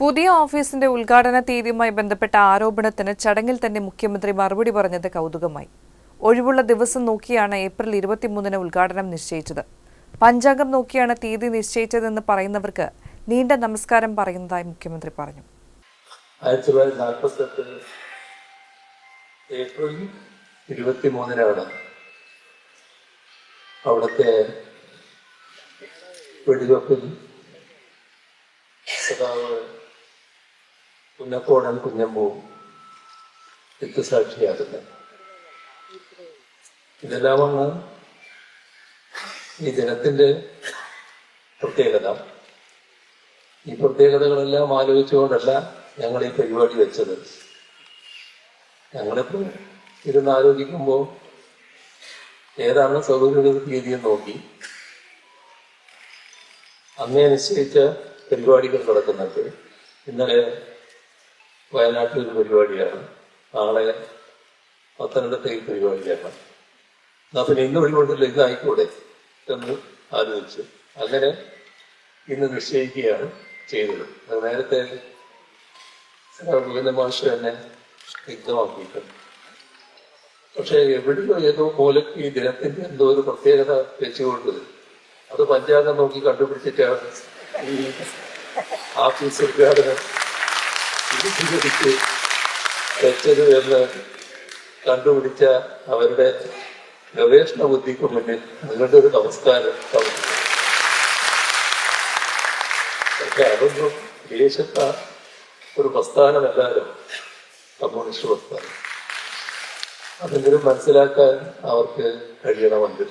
പുതിയ ഓഫീസിന്റെ ഉദ്ഘാടന തീയതിയുമായി ബന്ധപ്പെട്ട ആരോപണത്തിന് ചടങ്ങിൽ തന്നെ മുഖ്യമന്ത്രി മറുപടി പറഞ്ഞത് കൗതുകമായി. ഒഴിവുള്ള ദിവസം നോക്കിയാണ് ഏപ്രിൽ ഇരുപത്തിമൂന്നിന് ഉദ്ഘാടനം നിശ്ചയിച്ചത്. പഞ്ചാംഗം നോക്കിയാണ് തീയതി നിശ്ചയിച്ചതെന്ന് പറയുന്നവർക്ക് നീണ്ട നമസ്കാരം പറയുന്നതായി മുഖ്യമന്ത്രി പറഞ്ഞു. അവിടുത്തെ പുന്നക്കോടൻ കുഞ്ഞമ്പൂവും രക്തസാക്ഷിയാകുന്നത് ഇതെല്ലാമാണ് ഈ ദിനത്തിന്റെ പ്രത്യേകത. ഈ പ്രത്യേകതകളെല്ലാം ആലോചിച്ചുകൊണ്ടല്ല ഞങ്ങൾ ഈ പരിപാടി വെച്ചത്. ഞങ്ങളിപ്പോ ഇരുന്ന് ആലോചിക്കുമ്പോൾ ഏതാണ് സൗകര്യ തീയതി എന്ന് നോക്കി. അന്നേ നിശ്ചയിച്ച പരിപാടികൾ നടക്കുന്നുണ്ട്. ഇന്നലെ വയനാട്ടിൽ ഒരു പരിപാടിയാണ് നാളെ പത്തനംതിട്ടയിൽ പരിപാടിയാണ് എന്നാ പിന്നെ ഇന്ന് ഒഴിവുണ്ടല്ലോ ഇത് ആയിക്കൂടെ എന്ന് ആലോചിച്ചു. അങ്ങനെ ഇന്ന് നിശ്ചയിക്കുകയാണ് ചെയ്തത്. നേരത്തെ ഗോവിന്ദ മാഷ് തന്നെ വ്യക്തമാക്കിയിട്ടുണ്ട് പക്ഷെ എവിടെയോ ഏതോ പോലെ ഈ ദിനത്തിന്റെ എന്തോ ഒരു പ്രത്യേകത വെച്ചുകൊണ്ട് അത് പഞ്ചാംഗം നോക്കി കണ്ടുപിടിച്ചിട്ടാണ് ഈ ആഫീസ് ഉദ്ഘാടനം ഇത് തെറ്റത് എന്ന് കണ്ടുപിടിച്ച അവരുടെ ഗവേഷണ ബുദ്ധിക്ക് മുന്നിൽ നിങ്ങളുടെ ഒരു നമസ്കാരം. പക്ഷെ അതൊന്നും വിദേശത്ത ഒരു പ്രസ്ഥാനമല്ലല്ലോ കമ്മ്യൂണിസ്റ്റ് പ്രസ്ഥാനം അതെങ്കിലും മനസ്സിലാക്കാൻ അവർക്ക് കഴിയണമെങ്കിൽ